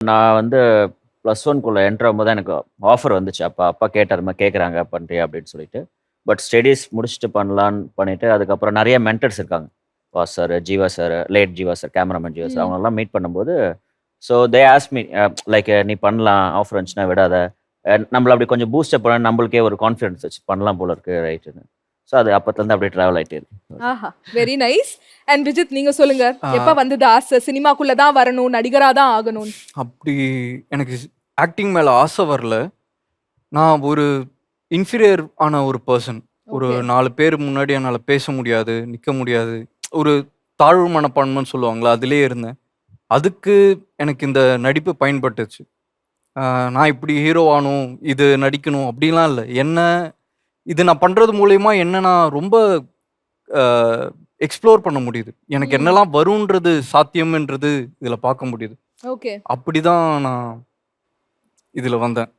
நான் வந்து plus ஒன்குள்ளே enter ஆகும்போது தான் எனக்கு ஆஃபர் வந்துச்சு. அப்பா அப்பா கேட்டார் மாதிரி கேட்குறாங்க பண்ணுறியா அப்படின்னு சொல்லிட்டு. பட் ஸ்டடீஸ் முடிச்சுட்டு பண்ணலான்னு பண்ணிட்டு அதுக்கப்புறம் நிறைய மென்டர்ஸ் இருக்காங்க. Was sir Jeeva sir late Jeeva sir cameraman Jeeva sir ம். அவங்களெல்லாம் மீட் பண்ணும்போது ஸோ தே ஆஸ்மி லைக் நீ பண்ணலாம் ஆஃபர் இருந்துச்சுன்னா விடாத. நம்மள அப்படி கொஞ்சம் பூஸ்டப் பண்ண நம்மளுக்கே ஒரு கான்ஃபிடன்ஸ் வச்சு பண்ணலாம் போல இருக்கு ரைட்டுன்னு ஸோ அது அப்பத்துலேருந்து அப்படியே ட்ராவல் ஆகிட்டே இருக்கு. ஆஹா வெரி நைஸ் அண்ட் விஜித் நீங்க சொல்லுங்க. எப்ப வந்தது ஆசை? சினிமாக்குள்ள தான் வரணும் நடிகரா தான் ஆகணும்? அப்படி எனக்கு ஆக்டிங் மேலே ஆசை வரல. நான் ஒரு இன்ஃபீரியர் ஆன ஒரு பர்சன் ஒரு. நாலு பேர் முன்னாடி என்னால் பேச முடியாது நிற்க முடியாது. ஒரு தாழ்வு மனப்பான்மைன்னு சொல்லுவாங்களா அதிலே இருந்தேன். அதுக்கு எனக்கு இந்த நடிப்பு பயன்பட்டுச்சு. நான் இப்படி ஹீரோ ஆகணும் இது நடிக்கணும் அப்படிலாம் இல்லை. என்ன இது நான் பண்ணுறது மூலயமா என்ன நான் ரொம்ப எக்ஸ்ப்ளோர் பண்ண முடியுது. எனக்கு. என்னெல்லாம் வரும்ன்றது சாத்தியம்ன்றது இதில் பார்க்க முடியுது. ஓகே. அப்படிதான் நான் இதில் வந்தேன்.